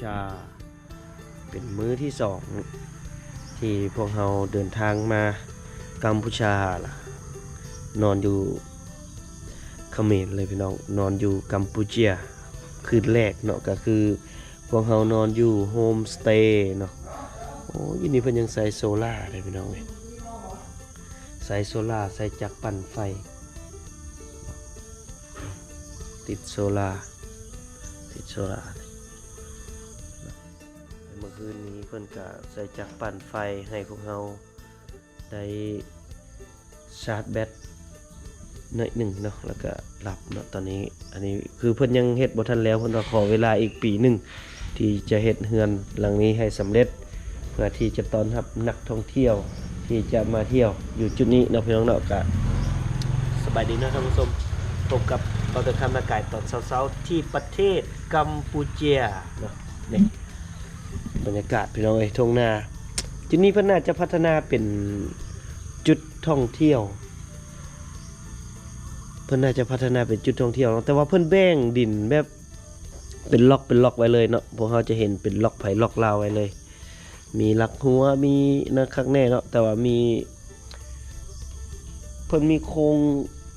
ชา เป็นมื้อที่สองที่พวกเราเดินทางมากัมพูชาล่ะ นอนอยู่เขมรเลยพี่น้องนอนอยู่กัมพูเชียคืนแรกเนาะก็คือ พวกเรานอนอยู่โฮมสเตย์เนาะโอ้ยนี่เพิ่นยังใส่โซล่าเลยพี่น้องเอ้ยใส่โซล่าใส่จักรปั่นไฟ ติดโซล่าติดโซล่า คืนนี้เพิ่นก็ใส่จักปั่นไฟให้พวกเราได้ชาร์จแบตหน่อยหนึ่งเนาะแล้วก็หลับเนาะตอนนี้ อันนี้คือเพิ่นยังเฮ็ดบ่ทันแล้วเพิ่นว่าขอเวลาอีกปีหนึ่งที่จะเฮ็ดเฮือนหลังนี้ให้สำเร็จ เพื่อที่จะต้อนรับนักท่องเที่ยวที่จะมาเที่ยวอยู่จุดนี้เนาะพี่น้องเนาะก็สบายดีนะท่านผู้ชมพบกับเราเดินทางอากาศตอนเช้าๆที่ประเทศกัมพูเชียเนาะนี่ บรรยากาศพี่น้องเอ้ยทงนาจุดนี้เพิ่นน่าจะพัฒนาเป็นจุดท่องเที่ยว เพิ่นน่าจะพัฒนาเป็นจุดท่องเที่ยวเนาะแต่ว่าเพิ่นแบ่งดินแบบเป็นล็อกเป็นล็อกไว้เลยเนาะพวกเราจะเห็นเป็นล็อกไผ่ล็อกลาวไว้เลย มีลักหัวมีนะข้างแน่เนาะแต่ว่ามี เพิ่นมีโครง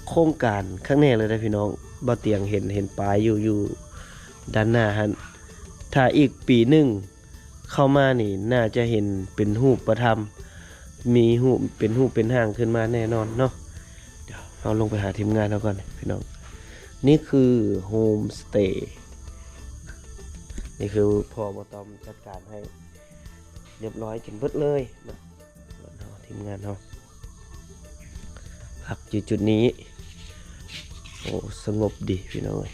โครงการข้างแน่เลยนะพี่น้องบ่เตียงเห็นเห็นปลายอยู่อยู่ด้านหน้าหันถ้าอีกปีหนึ่ง เข้ามานี่น่าจะเห็นเป็นรูปประทับมีรูเป็นรูเป็นห่างขึ้นมาแน่นอนเนาะเดี๋ยวเราลงไปหาทีมงานเราก่อนพี่น้อง นี่คือโฮมสเตย์นี่คือพอบตอมจัดการให้เรียบร้อยจนเบิดเลยนะเราทีมงานเราพักอยู่จุดนี้ โอ้ สงบดีพี่น้องเอ้ย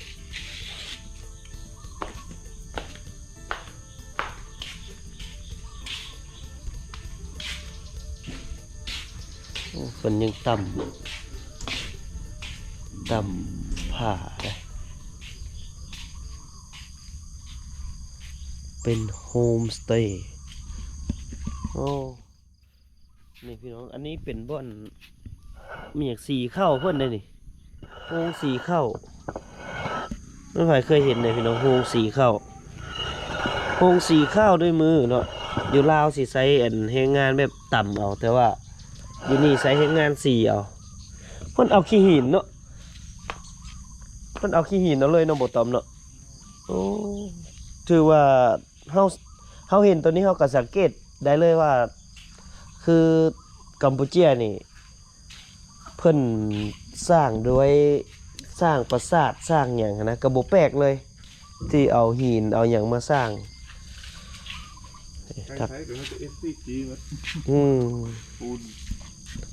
โอ้ฝนยังต่ำต่ำผ่าเลยเป็นโฮมสเตย์โอ้นี่พี่น้อง อันนี้เป็นบ่อนมีอยากสีเข้าเพื่อนเลยนี่โฮงสีเข้าไม่ใครเคยเห็นเลยพี่น้องโฮงสีเข้าโฮงสีเข้าด้วยมือเนาะอยู่ลาวสิใช้อันแรงงานแบบต่ำเอาแต่ว่า อยู่นี่ใช้แรงงานสีเอาเพิ่นเอาขี้หินเนาะเพิ่นเอาขี้หินเอาเลยเนาะบ่ตอมเนาะโอ้ถือว่าเฮาเขาเห็นตัวนี้เขาก็สังเกตได้เลยว่า คือกัมพูเชียนี่ เพิ่นสร้างด้วยสร้างปราสาทสร้างอย่างหั้นนะกระบบแปลกเลย ที่เอาหินเอาอย่างมาสร้างใช้ครับใช้เป็นมันจะ SCG มันอืม ปูน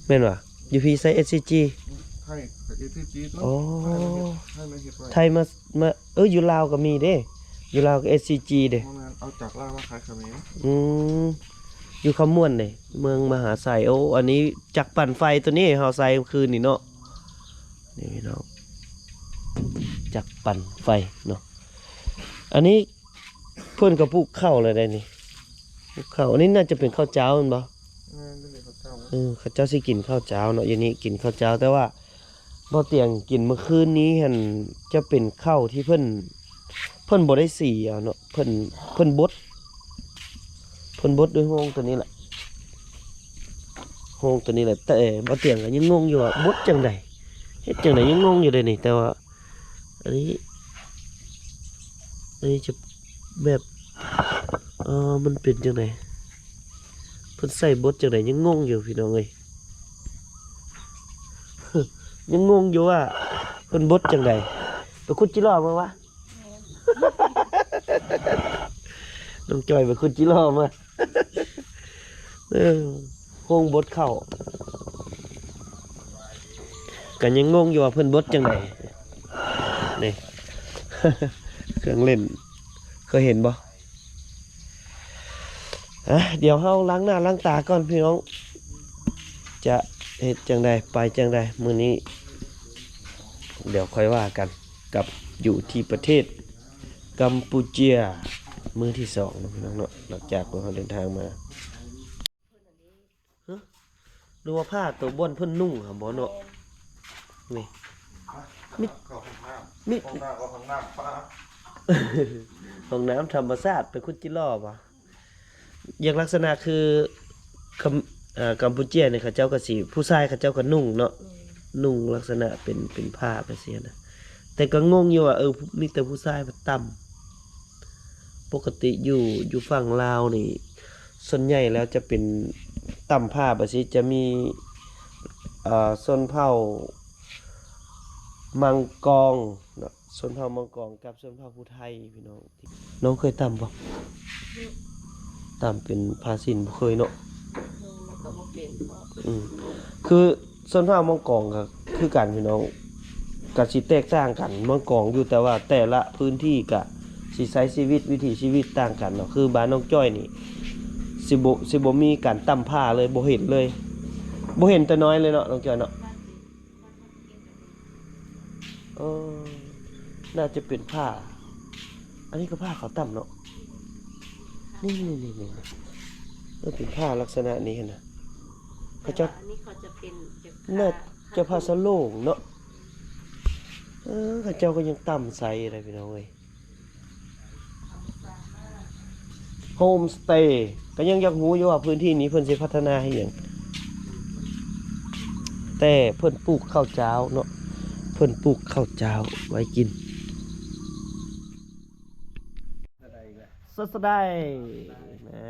แม่นว่ะยูพีไซ SCG ไทยกับ SCG ตัวอ๋อ ไทยไม่เห็นไว้ไทยมามาเอออยู่ลาวก็มีเด้ อยู่ลาวก็ SCG เด้เพราะงั้นเอาจากล่างมาขายเขมรอืมอยู่ขมวนเลยเมืองมหาไซโอ้อันนี้จักรปั่นไฟตัวนี้เฮาใส่คืนนี่เนาะนี่พี่น้องจักรปั่นไฟเนาะอันนี้เพื่อนกับปลูกข้าวอะไรได้นี่ปลูกข้าวอันนี้น่าจะเป็นข้าวเจ้าแมันบ่ ออข้าเจ้าสิกินข้าวเจ้าเนาะอย่างนี้กินข้าวเจ้า แต่ว่าบ่เตียงกินเมื่อคืนนี้หันจะเป็นข้าวที่เพิ่นเพิ่นบ่ได้สีเอาเนาะเพิ่นเพิ่นบดเพิ่นบดด้วยโฮงตัวนี้แหละโฮงตัวนี้แหละแต่บ่เตียงก็ยังงงอยู่ว่าบดจังไดเฮ็ดจังไดยังงงอยู่เลยนี่แต่ว่าอันนี้อันนี้จะแบบเออมันเป็นจังไดเพิ่นใส่บดจังไดยังงงอยู่พี่น้องเอ้ยยังงงอยู่ว่าเพิ่นบดจังไดไปคุดจิรอมาวะน้องจอยไปคุดจิรอมาเออโฮงบดเข้ากันยังงงอยู่ว่าเพิ่นบดจังไดนี่เครื่องเล่นเคยเห็นบ่ อะเดี๋ยวเฮาล้างหน้าล้างตาก่อนพี่น้อง จะเฮ็ดจังใดไปจังใดมื้อนี้ เดี๋ยวค่อยว่ากันกับอยู่ที่ประเทศกัมพูเชียมื้อที่สองเนาะพี่น้องเนาะหลังจากเราเดินทางมาฮะดูว่าผ้าตัวบนเพิ่นนุ่งครับบ่เนาะนี่มิเข้าห้องน้ำมิห้องน้ำก็ห้องน้ำป้าหห้องน้ำธรรมชาติไปคุดจิรอบอะ อย่างลักษณะคือคำอ่ากัมพูเชียเนี่ยเขาเจ้าก็สิผู้ชายเขาเจ้าก็นุ่งเนาะอืมนุ่งลักษณะเป็นเป็นผ้าไปเสียนะแต่ก็งงอยู่ว่าเออมีแต่ผู้ชายมาต่ำปกติอยู่อยู่ฝั่งลาวนี่ส่วนใหญ่แล้วจะเป็นต่ำผ้าแบบนี้จะมีเอ่อส้นเผ่ามังกรเนาะส้นเผ่ามังกรกับส้นเผ่าผู้ไทยพี่น้องน้องเคยต่ำปะต่ำเป็นภาษินบ่เคยเนาะอืมมันก็บ่เป็นเพราะอืมคือส่วนภาคมังกรก็คือกันพี่น้องก็สิแตกต่างกันมังกรอยู่แต่ว่าแต่ละพื้นที่ก็สิใช้ชีวิตวิถีชีวิตต่างกันเนาะคือบ้านน้องจ้อยนี่สิบ่สิบ่มีการตั้มผ้าเลยบ่เห็นเลยบ่เห็นแต่น้อยเลยเนาะน้องจ้อยเนาะเออน่าจะเป็นผ้า อันนี้ก็ผ้าเขาวตั้มเนาะ นี่นี่นี่นี่เออเป็นผ้าลักษณะนี้นะเขาจะอันนี้เขาจะเป็นจะน่าจะพาสโลงเนาะเออข้าเจ้าก็ยังต่ำใสอะไรพี่น้องเอ้ยโฮมสเตย์ก็ยังอยากรู้อยู่ว่าพื้นที่นี้เพิ่นสิพัฒนาให้หยังแต่เพิ่นปลูกข้าวเจ้าเนาะเพิ่นปลูกข้าวเจ้าไว้กิน ดสดายแหม่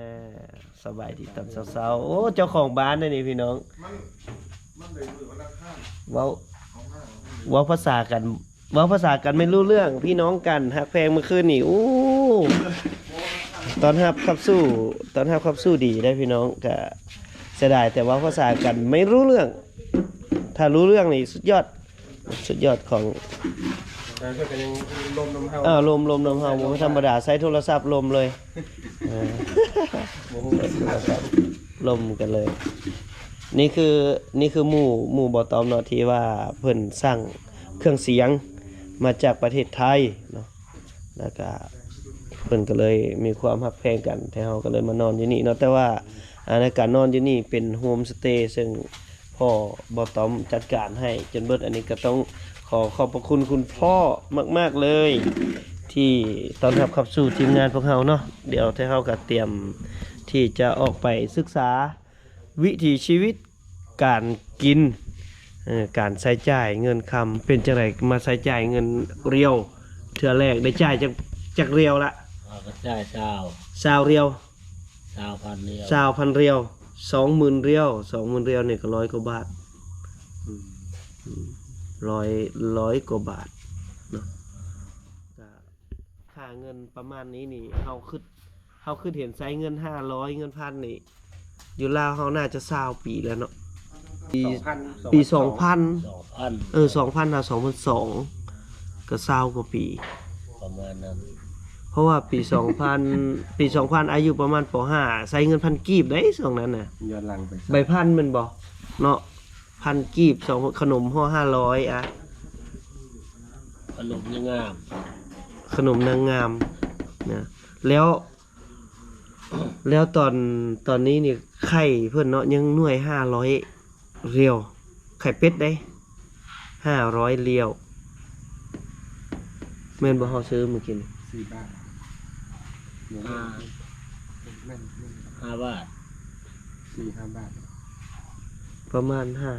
สบายดีตอนเช้าๆโอ้เจ้าของบ้านนี่นี่พี่น้องมันมันเลยมือมันข้างเว้าเอาหน้าเว้าภาษากันเว้าภาษากันไม่รู้เรื่อง พี่น้องกันฮักแพงเมื่อคืนนี่โอ้ตอนฮับขับสู้ ตอนฮับขับสู้ดีได้พี่น้องก็เสียดายแต่เว่าภาษากันไม่รู้เรื่อง ถ้ารู้เรื่องนี่สุดยอดสุดยอดของ แต่ก็ยังลมน้ำเฮาอ้าวลมลมลมเฮาบ่ธรรมดาใช้โทรศัพท์ลมเลยเออโมโหโทรศัพท์ลมกันเลย นี่คือนี่คือหมู่หมู่บอตอมเนาะที่ว่าเพิ่นสร้างเครื่องเสียงมาจากประเทศไทยเนาะแล้วก็เพิ่นก็เลยมีความฮักแพงกันแต่เฮาก็เลยมานอนอยู่นี่เนาะแต่ว่าอ่าในการนอนอยู่นี่เป็นโฮมสเตย์ซึ่งพ่อบอตอมจัดการให้จนเบิดอันนี้ก็ต้องข อขอบพระคุณคุณพ่อมาก ๆเลย ที่ตอนรับขับสู่ทีมงานพวกเราเนาะเดี๋ยวที่เฮาก็เตรียมที่จะออกไปศึกษาวิถีชีวิตการกินเอ่อการใช้จ่ายเงินคำเป็นจังไรมาใช้จ่ายเงินเรียวเทื่อแรกได้จ่ายจากจากเรียวละเราก็ได้เช้าสาวเรียวเช้าพันเดียวสาวพันเรียวสองหมื่นเรียวสองหมื่นเรียวเนี่ยก็ร้อยกว่าบาท ร้อยร้อยกว่าบาทเนาะก็ค่าเงินประมาณนี้นี่เฮาคิดเฮาคิดเห็นใช้เงินห้าร้อยเงินพันนี่อยู่ลาวเฮาน่าจะสาวปีแล้วเนาะปีสองพันปีสองพันสองพันเออสองพันหาสองพันสองก็เศร้ากว่าปีประมาณนั้นเพราะว่าปีสองพันปีสองพันอายุประมาณปห้าใส่เงินพันกีบได้สองนั้นน่ะย้อนหลังไปใบพันแมันบอกเนาะ พันกีบสองขนมห่อห้าร้อยอะขนมยังงาม ขนมนางงามนะแล้ว แล้วตอนตอนนี้นี่ไข่เพื่อนเนาะยังหน่วยห้าร้อยเรียว ไข่เป็ดได้ห้าร้อยเรียวแม่นบ่เฮาซื้อเมื่อกี้นี่สี่บาทห้าแม่นแม่นห้าบาทสี่ห้าบาท ประมาณห้า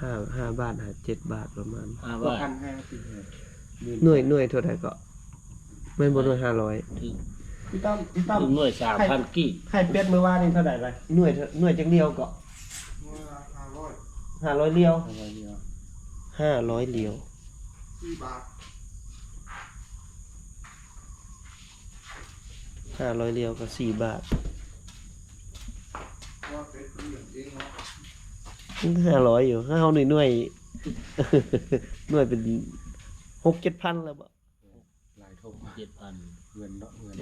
ห้าห้าบาทหาเจ็ดบาทประมาณห้าก็บาทพันห้าสี่ห้าหน่วยหน่วยเท่าไหร่ก็ไม่นบนหน่วยห้าร้อยถึงพี่ตั้มพี่ตั้มถึงหน่วยสามพันกี่ไข่เป็ดเมื่อวานนี่เท่าไหร่ไปหน่วยเท่าหน่วยจังเดียวก็ห้าร้อยห้าร้อยเลียวห้าร้อยเดียวห้าร้อยเลียวสี่บาทห้าร้อยเลียวก็สี่บาทว่าเป็ดเลี้ยงเองเนาะ ห้าร้อยอยู่ห้าหน่วยหน่วยหน่วยเป็นหกเจ็ดพันแล้วบ่หลายทงเจ็ดพันเงินเนาะเงิน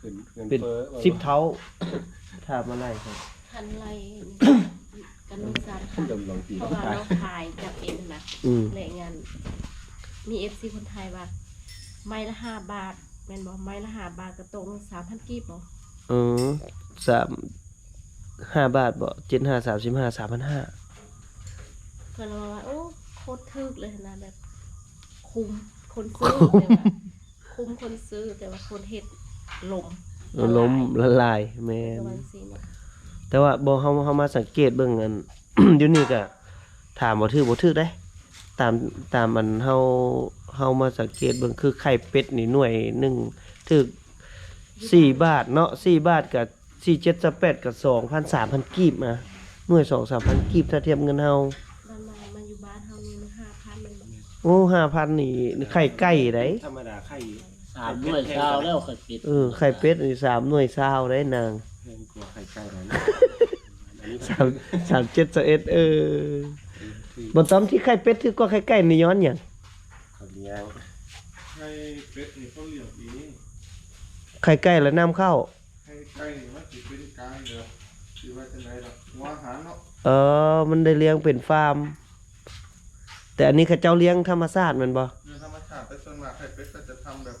เงินเงินเป็นเฟ้อสิบเท่าถามอะไรครับทันไรกันมีสารขึ้ค่ะนดำลงปีเพราะว่าเราขายจับเองนะอืมแหล่งงานมีเอฟซีคนไทยว่าไม้ละห้าบาทแม่นบอกไม้ละห้าบาทกระตรงสามพันกีบบอกเออสามห้าบาทบ่เจ็ดห้าสามสิบห้าสามพันห้าเพื่อนเราว่าโอ้โคตรทึกเลยนะแบบคุ้มคนซื้อแต่ว่าคุ้มคนซื้อแต่ว่าคนเฮ็ดลมล้มละลายแม่นประมาณสี่เนาะแต่ว่าบ่เฮาเฮามาสังเกตเบิ่งอัน อยู่นี่ก็ถามบ่ถูกบ่ถูกได้ ตามตามอันเฮาเฮามาสังเกตเบิ่งคือไข่เป็ดนี่หน่วยหนึงถึก4บาทเนาะ4บาทกับ4 7 8กับ2,000 3,000กีบมาหน่วย2 3,000กีบถ้าเทียบเงินเฮาบ้านมามาอยู่บ้านเฮานี่มันห้าพัน มันบ่โอ้5,000นี่ไข่ไก่ได้ธรรมดาไข่สามด้วยเช้าแล้วเคยปิดเออไข่เป็ดนี่3หน่วยซาวได้นางแพงกว่าไข่ไก่หน่อยนะ3 3 7 1เออบนต้อมที่ไข่เป็ดถือกว่าไข่ไก่นี่ย้อนหยังเขาเลี้ยงให้เป็ดนี่เขาเลี้ยงเองไข่ไก่แล้วน้ำเข้าให้ไก่นี่มันสิเป็นกายเหรอสิว่าจะไหนล่ะหัวอาหารเนาะเออมันได้เลี้ยงเป็นฟาร์ม แต่อันนี้เขาเจ้าเลี้ยงธรรมชาติแมันบ่เรื่องธรรมชาติแต่ส่วนมากไข่เป็ดก็จะทำแบบ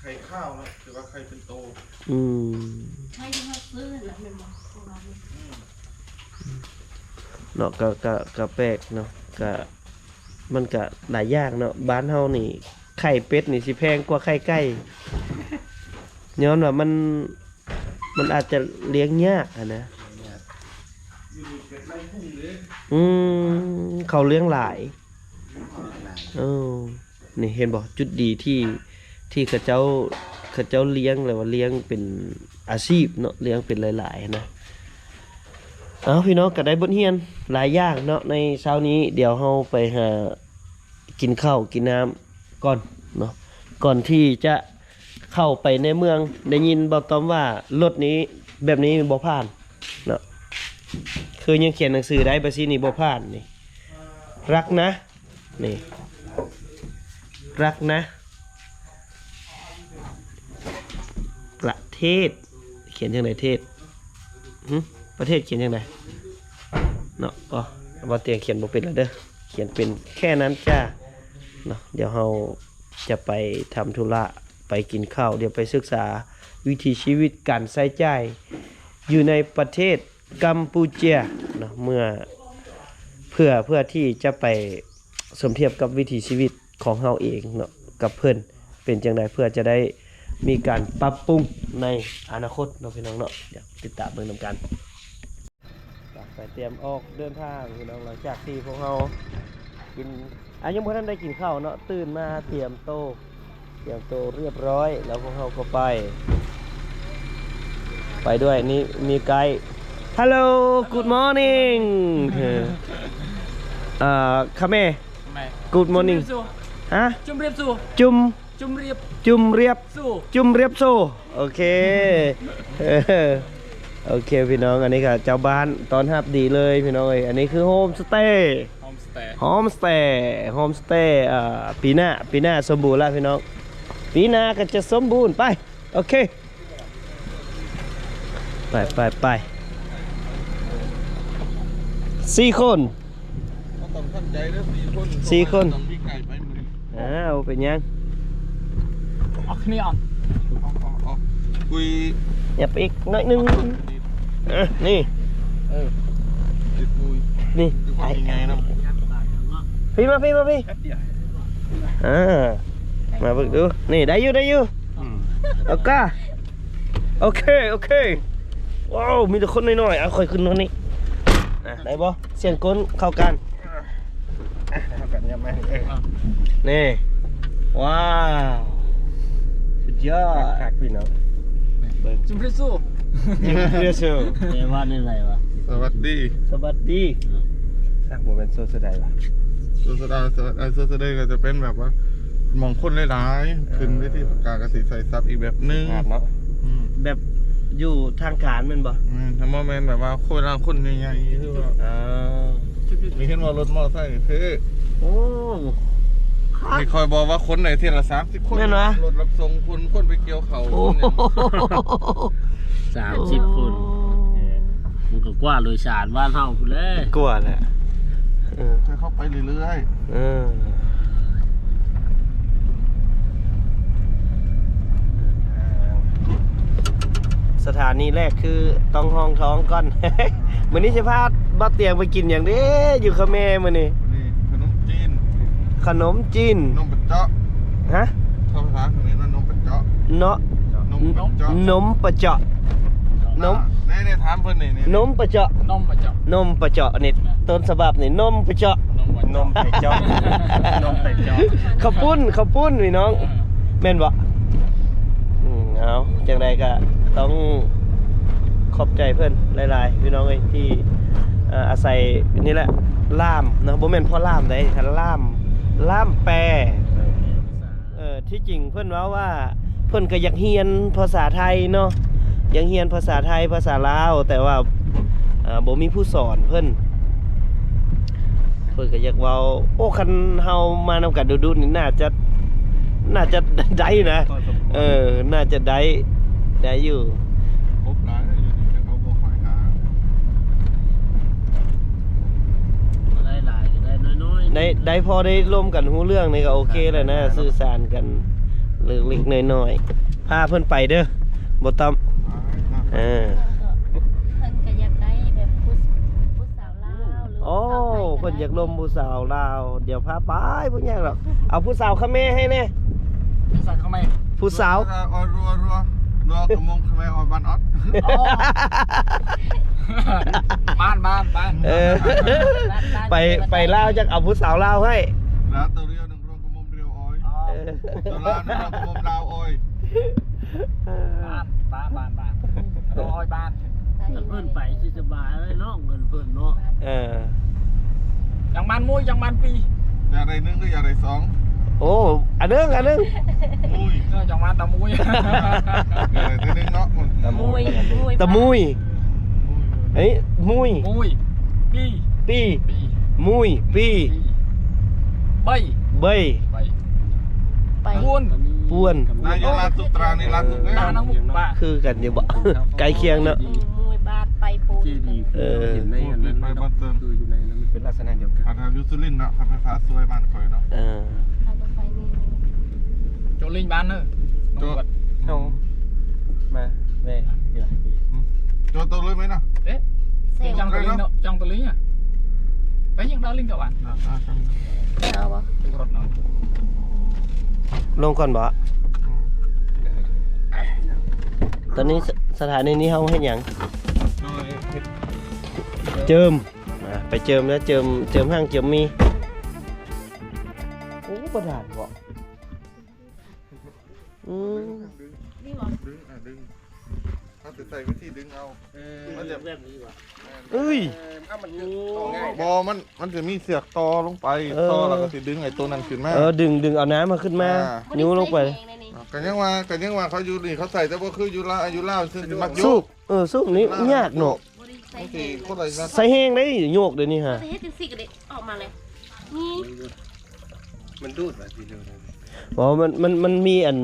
ไข่ข้าวเนาะหรือว่าไข่เป็นโตอืมใช่ที่เขาซื้อแล้วแม่นบ่ของเรานี่เนาะก็ก็ก็แปลกเนาะก็มันก็หลายอย่างเนาะบ้านเฮานี่ ไข่เป็ดนี่สิแพงกว่าไข่ไก่ย้อนว่ามันมันอาจจะเลี้ยงยากอะนะ อยู่นี่เป็ดไล่พุ่งเลย อืมเขาเลี้ยงหลาย เออนี่เห็นบ่จุดดีที่ที่เขาเจ้าเขาเจ้าเลี้ยงเลยว่าเลี้ยงเป็นอาชีพเนาะเลี้ยงเป็นหลาย ๆ นะเอาพี่น้องก็ได้บทเรียนหลายอย่างเนาะในเช้านี้เดี๋ยวเฮาไปหากินข้าวกินน้ำก่อนเนาะก่อนที่จะเข้าไปในเมืองได้ยินบอกตอมว่ารถนี้แบบนี้บ่ผ่านเนาะคือยังเขียนหนังสือได้บาซีนี่บ่ผ่านนี่รักนะ นี่ รักนะ ประเทศ เขียนยังไงเทศหึประเทศเขียนยังไงเนาะอ๋อบ่เตียงเขียนบ่เป็นแล้วเด้อเขียนเป็นแค่นั้นจ้าเนาะเดี๋ยวเราจะไปทำธุระไปกินข้าว เดี๋ยวไปศึกษาวิถีชีวิตการใช้จ่ายอยู่ในประเทศกัมพูเชียเนาะเมื่อเพื่อเพื่อที่จะไป สมเทียบกับวิถีชีวิตของเฮาเองเนาะกับเพื่อนเป็นจังไดเพื่อจะได้มีการปรับปรุงในอนาคตเนาะพี่น้องเนาะเดี๋ยวติดตามเบิ่งนำกันไปเตรียมออกเดินทางพี่น้องหลังจากที่พวกเฮากินอายังบ่ทันได้กินข้าวเนาะตื่นมาเตรียมโตเตรียมโตเรียบร้อย แล้วพวกเฮาก็ไป ไปด้วยนี่มีไกด์ Hello good morning เอ่อคาเมไม่ good morning สู้ฮะจุ่มเรียบสู้จุมจุ่มเรียบจุมเรียบสู้จุมเรียบโซโอเคเออโอเคพี่น้องอันนี้ค่ะเจ้าบ้านตอนฮับดีเลยพี่น้องเอ้ยอันนี้คือโฮมสเตย์โฮมสเตย์โฮมสเตย์โฮมสเตย์อ่าปีหน้าปีหน้าสมบูรณ์แล้วพี่น้องปีหน้าก็จะสมบูรณ์ไปโอเคไปไปไปสี่คน เขาต้องตั้งใจเด้อสี่คนสี่คน ต้องมีไก่ไปมืออ้าวเป็นยังออกนี่อ่อนเอาเอาเอาคุยอย่าไปอีกหน่อยหนึงอะนี่ติดมุยนี่ดูความยังไงนะพี่มาพี่มาพี่อ่ามาเบิ่งดูนี่ได้อยู่ได้อยู่โอเคโอเคโอเคว้าวมีแต่คนน้อยๆเอาค่อยขึ้นตรงนี้อะได้บ่เสียงก้นเข้ากัน เอากันยังไงเออ นี่ ว้าว สุดยอดคักพี่น้องจุ่มเรียบสู้เรียกสูแต่ว่านี่อะไรวะ สวัสดี สวัสดีสักโมเมนต์โซสดายล่ะโซสดาสวัสดีโซสดาก็จะเป็นแบบว่า มองคนหลายๆขึ้นวิธีประกาศกสิใส่ซับอีกแบบนึงงานเนาะอืมแบบอยู่ทางการแมันบ่อืมถ้าโมเมนต์แบบว่าคนละคนใหญ่ๆคือว่าอ่ามีเห็นว่ารถมอเตอร์ไซค์คือโอ้ มีคอยบอกว่าคนไหนเที่ยวละสามสิบคนแม่นวะ รถรับส่งคนคนไปเกี่ยวเขาโอ้คนเนี่ยสามสิบคนมันก็กว่าโดยสารบ้านเฮาพุ่นเลยกลัวแหละเออให้เข้าไปเรื่อยเออสถานีแรกคือต้องห้องท้องก่อน มื้อนี้สิพาบ่เตียงไปกินอย่างเด้อยู่กับแม่มื้อนี้ๆนี่ขนมจีน ขนมจีนนมเป็ดเจาะฮะชอบภาษาเขมรว่านมเป็ดเจาะเนาะเจาะนมปะเจาะนมแน่ๆถามเพิ่นนี่นี่นมปะเจาะนมประจบนมปะเจาะนี่ต้นฉบับนี่นมปะเจาะนมประจบนมไก่เจาะนมไก่เจาะข้าวปุ้นข้าวปุ้นพี่น้องแม่นบ่อืมเอาจังใดก็ต้องขอบใจเพื่อนหลายๆพี่น้องเอ้ยที่เอ่ออาศัยนี่แหละล่ามเนาะบ่แม่นเพ่อล่ามได้คันล่าม ล่ามแปลเออที่จริงเพิ่นเว่าว่า เพิ่นก็อยากเรียนภาษาไทยเนาะอยากเรียนภาษาไทยภาษาลาวแต่ว่าเอ่อบ่มีผู้สอนเพิ่นเพิ่นก็อยากเว้าโอ้คันเฮามานำกันดูๆนี่น่าจะน่าจะได้นะก็สมควรเออ น่าจะได้ได้อยู่ พบหลายเลยอยู่นี่แต่เขาบ่ค่อยหา ได้หลายก็ได้น้อยๆ ได้ได้พอได้ร่วมกันหูเรื่องนี่ก็โอเคแล้วนะ สื่อสารกันเล็กๆน้อยๆพาเพิ่นไปเด้อบ่ต้องหาหาเออเพิ่นก็อยากได้แบบผู้ผู้สาวลาวหรือโอ้ผู้สาวไทยก็ได้เพิ่นอยากลมผู้สาวลาว เดี๋ยวพาไปบ่ยากหรอกเอาผู้สาวเขมรให้แน่สั่งเข้ามาผู้สาวออรัวรัว รัวกระมงขแมออบันออดอ๋อบ้านบ้านบ้านเออไปไปลาวจักเอาผู้สาวลาวให้แล้วตัวเรียวหนึ่งรวงกระมงเรียวอ้อยอ๋อเออตัวลาวหนึ่งรวงกระมงลาวอ้อยบ้านบ้านบ้านบ้านร้อยบ้านถ้าเพิ่นไปสิสบายเลยเนาะเงินเพิ่นเนาะ เออยังบ้านมุ้ยยังบ้านปีอยากได้หนึ่งก็ อยากได้สองโอ้อันนึงอันนึงอุ้ยเออยังบ้านตะมุ้ยอยากได้ตัวหนึ่งเนาะมันตะมุมุยยมุยตะมุยเอ้ยมุยมุ้ยปีปีปีมุยปีใบเบยใบไปปูนป้วนนายกลาตุตรานี่ลาตุเอ้ยตาน้องมุกบ้าคือกันอยู่บ่ใกล้เคียงเนอะอืมมุยบาทไปปูที่ดีเออเห็นในอันนั้นนะครับคืออยู่ในนั้นมันเป็นลักษณะเดียวกันอาทางยูซูลินเนาะขับไฟฟ้าสวยบ้านข่อยเนาะ เออ เขาต้องไปนี่ โจลิงบ้านเนอะน้องบัดเอามาแม่เดี๋ยวจอตัวเลยไหมเนาะเอ๊ะเซลจังตัวลิงเนาะจังตัวลิงอะไปยังดาวลิงกับบ้านอ่าอ่าครับเอาบ่เป็นรถเนาะลงก่อนบ่อืมตอนนี้สสถานีนี้เฮาเฮ็ดหยังโดยเฮ็ดเจิมอะไปเจิมแล้วเจิมเจิมห้างเจิมมีโอ้ประดาษบ่ อืมดึงนี่บ่ดึงอะดึงเขาจะใส่วิธีดึงเอา เออมันจะแบบนี้ว่ะเอ้ยถ้ามันต่อง่ายบอมันมันจะมีเสือกตอลงไปเออตอแล้วก็สิดึงไอ้ตัวนั้นขึ้นมา เออดึงดึงเอาน้ำมาขึ้นมา อ่า นิ้วลงไปบ่ด้ใส่แหงในนี่กันยังว่ากันยังว่าเขาอยู่นี่เขาใส่แต่ว่าคืออยู่ลาวอายุลาวซึ่งสิมักโยสูกบเออสูบนี่ยากเนาะบ่ได้ใส่บางแหทีงคนอะไรนะใส่แห้งได้โยกเดี๋ยวนี้ฮะแต่เฮ็ดจังซี่ก็ได้ออกมาเลยนี่มันดูดแบบทีเดียวเลยอ๋อ มัน มัน มันมีอัน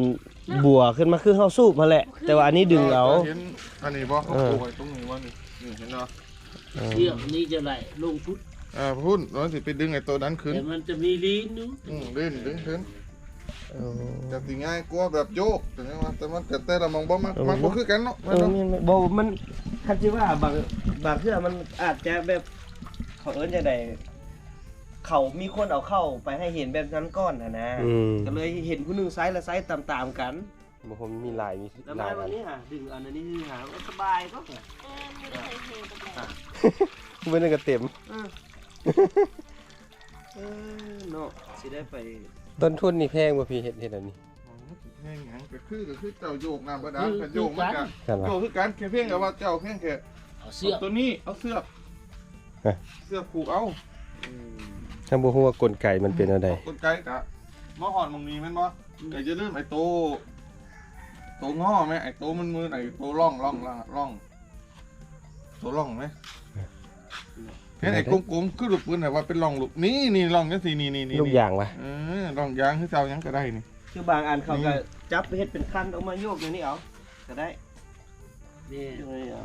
บัวขึ้นมาคือเฮาสูบมาแหละ แต่ว่าอันนี้ดึงเอาเห็นอันนี้บ่เขาเออปลูกไว้ตรงนี้ว่านี่นี่เห็นเนาะเชือกนี้จะไหลลงชุดอ่าพุ่นแล้วสิไปดึงไอ้ตัวนั้นขึ้นแต่มันจะมีลิ้นอยู่อืมดึงดึงขึ้นเออจะสิง่ายกว่าแบบโยกแต่ยังว่าแต่มันแต่แต่ละมองบ่มันเออมันบ่คือกันเนาะเอมันอเนาะแม่นไหมบ่มันคันสิว่าบางบางเทื่อมันอาจจะแบบเขาเอิ้นจังได เขามีคนเอาเข้าไปให้เห็นแบบนั้นก้อนน่ะนะอืมก็เลยเห็นผู้หนึงไซส์ละไซส์ตามๆกันบางคนมีลายมีแล้วลามายวันนี้ฮะดึงอันนี้คือหาว่าสบายก็เออไม่ได้ใส่แหงตรงไหนไม่ได้กระเต็มเออเนาะสิได้ไปต้นทุนนี่แพงบ่พี่เฮ็ดเฮ็ดอันนี้แห้งหยังก็คือก็คือเจ้าโยกน้ำบาดาลกันโยกมันก็กันวะ โยกคือกันแค่เพียงแต่ว่าเจ้าเพียงแค่เอาเชือกตัวนี้เอาเสือกฮะ เสือกผูกเอา ถ้าบ่ฮู้ว่ากลไกมันเป็นอะไรกลไกกะมอหอนมงนี้แม่นบ่แต่จะลืมไอ้โตโตงอไหมไอ้โตมันมือไอ้โตร่องร่องร่องร่องโตร่องไหมเห็นไอ้กลมๆคือลูกปืนแต่ว่าเป็นร่องลูกนี่นี่ร่องจังซี่นี่นี่นี่ลูกยางวะเออร่องยางคือเจ้าหยังก็ได้นี่คือบางอันเขาก็จับไปเฮ็ดเป็นคันเอามาโยกอย่างนี้เอาก็ได้นี่โยกอย่างนี้เอา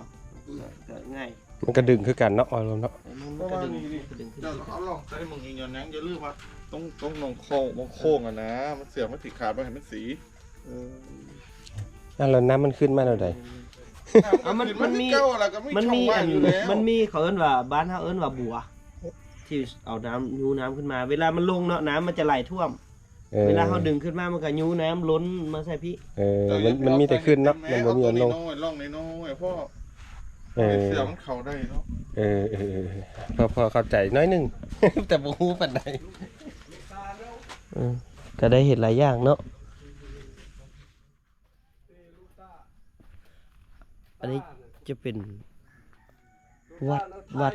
ก็ง่าย มันก็ดึงคือกันเนาะเอาลงเนาะไอ้มันเพราะก็ว่าดึงนี่นี่ก็ดึงขึ้นเจ้าเอาลองใส่มึงอีกอย่างนั้นอย่าลืมว่าต้องต้องนองโค้งมองโค้งอะนะ มันเสียมันติดขาดมันเห็นมันสีเอออะแล้วน้ำมันขึ้นมาแล้วใดอะมันมันมี เก้าอะไรก็ไม่มันช่องมีว่าอังนอยู่แล้วมันมีเขาเอิ้นว่าบ้านเฮาเอิ้นว่าบัว ที่เอาน้ำยูน้ำขึ้นมา เวลามันลงเนาะน้ำมันจะไหลท่วม ออเวลาเขาดึงขึ้นมามันก็ยูน้ำล้นมาใส่พี่ เออมันมันมีแต่ขึ้นเนาะมันบ่มีอันลงเอาตัวน้อยๆล่องน้อยๆพ่อ เออ เสือมันเข้าได้เนาะเออเออเออพอพอเข้าใจน้อยหนึงแต่บ่ฮู้ปานใดเออก็ได้เห็นหลายอย่างเนาะอันนี้จะเป็นวัดวัด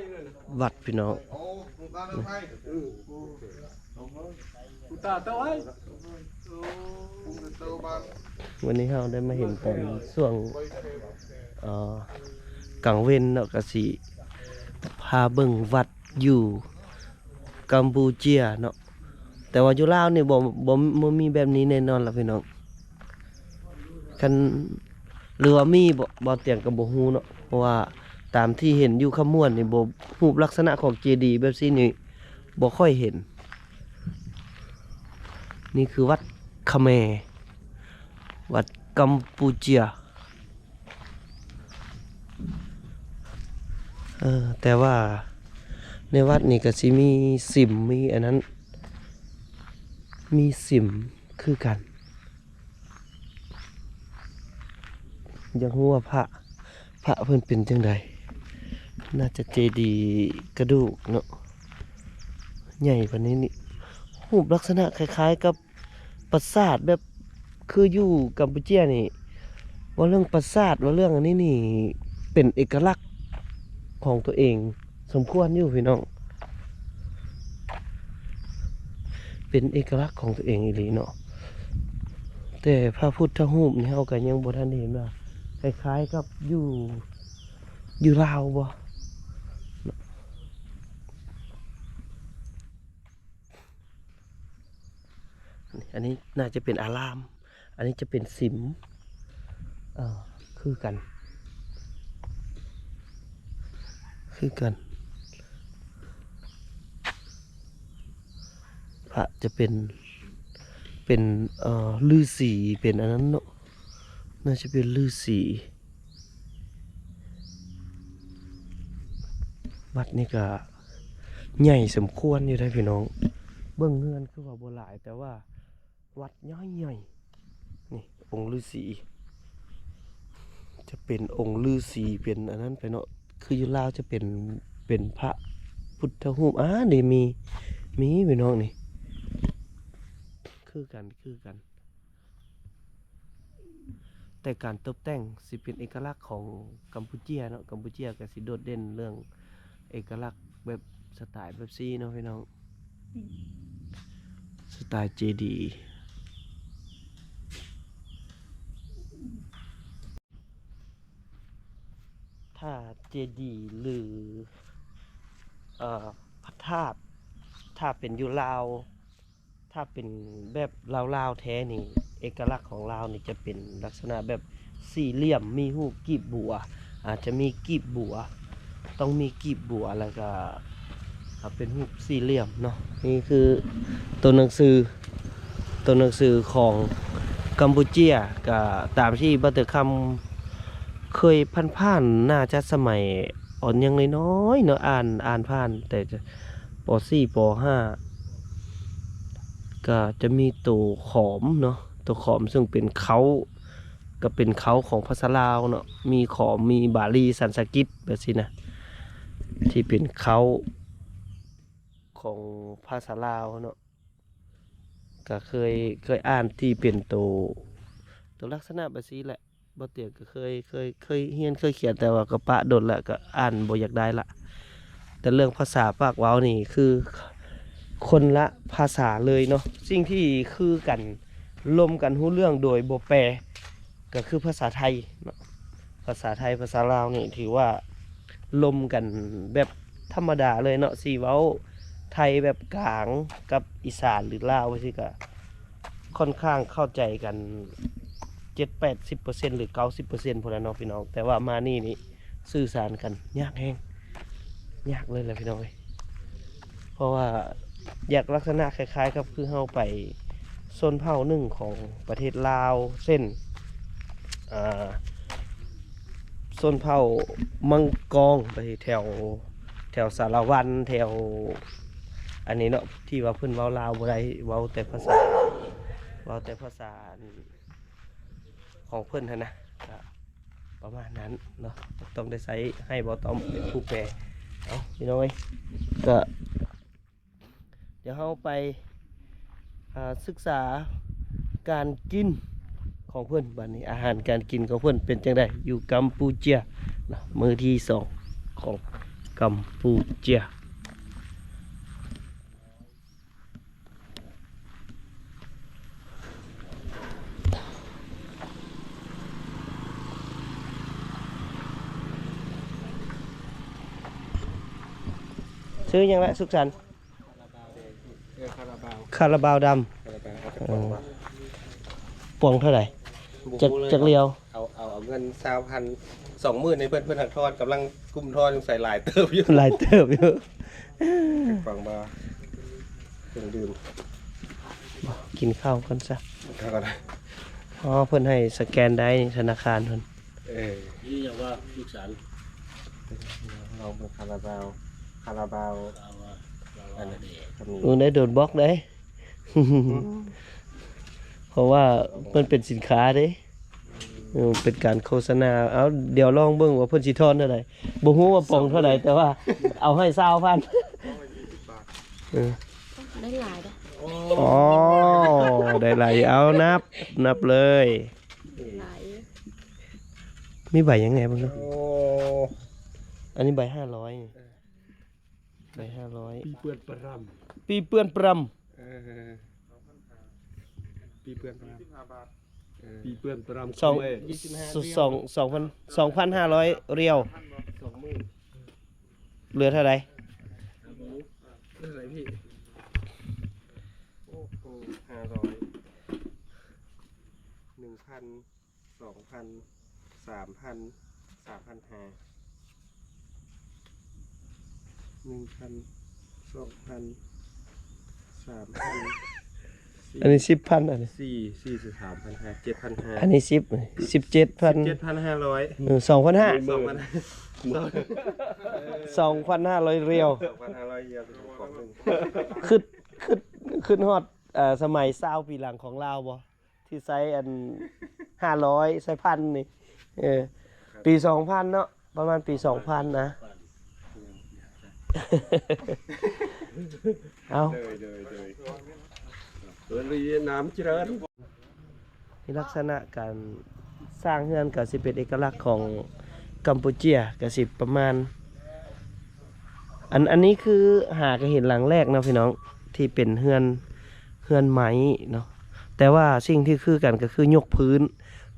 วัดพี่น้องโอ้ลูกตาเดินไปเออกูตาเต้าไอ้ปุ้งเตอร์บ้านวันนี้เราได้มาเห็นตอนช่วงไปเทปเอ่อ กลางเว้นเนาะก็สิพาเบิ่งวัดอยู่กัมพูเชียเนาะแต่ว่าอยู่ลาวนี่บ่บ่บ่มีแบบนี้แน่นอนล่ะพี่น้องคันหรือว่ามีบ่บ่เตียงก็บ่ฮู้เนาะเพราะว่าตามที่เห็นอยู่ขมวนนี่บ่รูปลักษณะของเจดีย์แบบนี้นี่บ่ค่อยเห็น นี่คือวัดคแมวัดกัมพูเชีย เออแต่ว่าในวัดนี่ก็สิมีสิมมีอันนั้น มีสิมคือกันยังรู้ว่าพระพระเพิ่นเป็นจังใดน่าจะเจดีกระดูกเนาะใหญ่กว่านี้นี่รูปลักษณะคล้าย ๆ กับปราสาทแบบคืออยู่กัมพูเชียนี่ ว่าเรื่องปราสาทว่าเรื่องอันนี้นี่เป็นเอกลักษณ์ ของตัวเอง สมควรอยู่พี่น้อง เป็นเอกลักษณ์ของตัวเองอีหลีเนาะแต่พระพุทธรูปนี่เฮาก็ยังบ่ทันเห็นว่าคล้ายๆกับอยู่อยู่ลาวบ่อันนี้น่าจะเป็นอาราม อันนี้จะเป็นสิม เอ่อคือกัน คือกัน พระจะเป็น เป็นเอ่อลือสีเป็นอันนั้นเนาะ น่าจะเป็นลือสีวัดนี่ก็ใหญ่สมควรอยู่ได้พี่น้อง เบื้องเงื่อนคือว่าโบหลายแต่ว่า วัดย่อยใหญ่นี่องค์ฤาษีจะเป็นองค์ฤาษีเป็นอันนั้นไปเนาะ คืออยู่ลาวจะเป็นเป็นพระพุทธรูปอ่านี่มีมีพี่น้องนี่ คือกันคือกัน แต่การตกแต่งสิเป็นเอกลักษณ์ของกัมพูเชียเนาะกัมพูเชียก็สิโดดเด่นเรื่องเอกลักษณ์แบบสไตล์แบบซีเนาะพี่น้องสไตล์เจดี ถ้าเจดีหรือพระธาตุถ้าเป็นอยู่ลาว ถ้าเป็นแบบลาวๆแท้นี่ เอกลักษณ์ของลาวนี่จะเป็นลักษณะแบบสี่เหลี่ยมมีหูกีบบัว อาจจะมีกีบบัว ต้องมีกีบบัวแล้วก็เป็นรูสี่เหลี่ยมเนาะนี่คือตัวหนังสือตัวหนังสือของกัมพูเชียก็ตามที่บัตเตอร์คำ เคยพันผ่านน่าจะสมัยอ่อนยังน้อยเนาะอ่านอ่านผ่าน แต่จะป .4 ป .5 ก็จะมีตัวขอมเนาะตัวขอมซึ่งเป็นเขาก็เป็นเขาของภาษาลาวเนาะมีขอมมีบาลีสันสกฤตแบบนี้นะที่เป็นเขาของภาษาลาวเนาะก็เคยเคยอ่านที่เป็นตัวตัวลักษณะแบบนี้แหละ บ่เตียงก็เคยเคยเคยเฮียนเคยเขียนแต่ว่าก็ปะดนละก็อ่านบ่อยากได้ละ แต่เรื่องภาษาปากเว้านี่คือคนละภาษาเลยเนาะสิ่งที่คือกันลมกันหู้เรื่องโดยโบแปลก็คือภาษาไทยเนาะภาษาไทยภาษาลาวนี่ถือว่าลมกันแบบธรรมดาเลยเนาะสีเว้าไทยแบบกลางกับอีสานหรือลาวสิก็ค่อนข้างเข้าใจกัน เจ็ดแปดสิบเปอร์เซ็นหรือเก้าสิบเปอร์เซ็นต์พอแล้วเนาะพี่น้องแต่ว่ามานี่นี่สื่อสารกันยากแห้งยากเลยแหละพี่น้องเอ้ยเพราะว่าอยากลักษณะคล้ายๆกับคือเฮาไปโซนเผ่าหนึ่งของประเทศลาวเส้นอ่าโซนเผ่ามังกองไปแถวแถวสารวันแถว อันนี้เนาะที่ว่าเพิ่นเว้าลาวบ่ได้เว้าแต่ภาษาเราแต่ภาษา ของเพิ่นหั้นนะประมาณนั้นเนาะต้องได้ใช้ให้บอตอมเป็นผู้แปลเอาพี่น้อยก็เดี๋ยวเราไปศึกษาการกินของเพื่อนบัดนี้อาหารการกินของเพื่อนเป็นจังไดอยู่กัมพูเชียนะมือที่สองของกัมพูเชีย ซื้อยังละสุขสันต์เออคาราบาวคาราบาวดคาราบาวเอาไปปองวะำปวงเท่าไหร่จากจากเรียว เอาเอาเอาเงินสามพันสองหมื่นในเพื่อนเพื่อนหักทอดกำลังกุมทอดยังใส่หลายเติบอยู่หลายเติบอยู่ฟังมาเครื่องดื่มกินข้าวกันซะเท่ากันนะอ๋อเพิ่นให้สแกนได้นี่ธนาคารเพิ่นเออนี่อย่างว่าลูกสารลองเป็นคาราบาว คาราบาวอันได้โดนบล็อกได้ เพราะว่ามันเป็นสินค้าเด้เป็นการโฆษณา เอาเดี๋ยวลองเบิ่งว่าพ่นสิทอนเท่าไหร่บ่ฮู้ว่าปองเท่าไหร่แต่ว่า เอาให้ซาพันเออได้หลายด้อ๋อ ได้หลายเอานับ นับเลยหม่มีใบยังไงบ้างเนาะอันนี้ใบห้าร้อย ได้ห้าร้อยปีเปื่อนประปีเปื้อนปรำปีเปื่อนปรำปีเปื้อนปรำสองสองสองพันสองพันห้าร้อยเรียวเหลือเท่าไหร่เท่าไหร่พี่ห้าร้อยหนึ่งพันสองพันสามพันสามพันห้า หนึ่งพันสองพันสามพันอันนี้สิบพันอันนี้ สี่สี่สิบสามพันห้าเจ็ดพันห้าอันนี้สิบสิบเจ็ดพันเจ็ดพันห้าร้อยสองพันห้าสองพันสองพันห้าร้อยเรียวสองพันห้าร้อยเยนของหนึ่งขึ้นขึ้นขึ้นฮอดเอ่อสมัยเศร้าปีหลังของลาวบ่ที่ไซส์อันห้าร้อยไซส์พันนี่เออปีสองพันเนาะประมาณปีสองพันนะ เอาเลยเลยเลยเรีน้ำเจริญนี่ลักษณะการสร้างเฮือนก็สิเป็นเอกลักษณ์ของกัมพูเชียก็สิประมาณ อันอันนี้คือหาก็เห็นหลังแรกนะพี่น้องที่เป็นเฮือนเฮือนไม้เนาะแต่ว่าสิ่งที่คือกันก็คือยกพื้น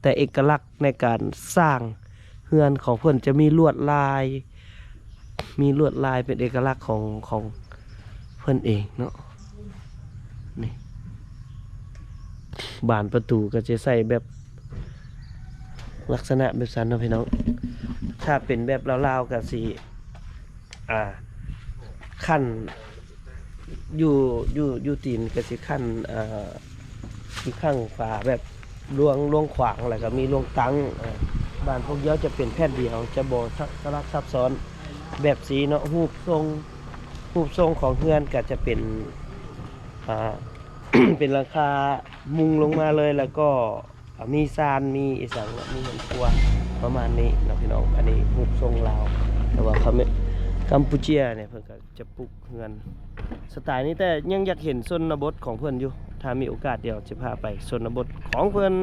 แต่เอกลักษณ์ในการสร้างเฮือนของเพื่อนจะมีลวดลาย มีลวดลายเป็นเอกลักษณ์ของของเพื่อนเองเนาะนี่บานประตูก็จะใส่แบบลักษณะแบบสันนะพี่น้อง ถ้าเป็นแบบลาวๆก็สีอ่าขั้นอยู่อยู่อยู่ตีนก็สิขั้นอ่าที่ข้างฝาแบบลวงลวงขวางอะไรก็มีลวงตังบานพวกเยอะจะเป็นแผ่นเดียว จะโบซักสลักซับซ้อน แบบสีเนาะรูปทรงรูปทรงของเฮือนก็จะเป็นอ่า เป็นราคามุงลงมาเลยแล้วก็มีซานมีอีสังมีเงินครัวประมาณนี้นะพี่น้องอันนี้รูปทรงลาวแต่ว่าเขาไม่กัมพูเชียเนี่ยเพิ่อนก็จะปลูกเงินสไตล์นี้แต่ยังอยากเห็นชนบทของเพิ่อนอยู่ ถ้ามีโอกาสเดี๋ยวจะพาไปชนบทของเพิ่อน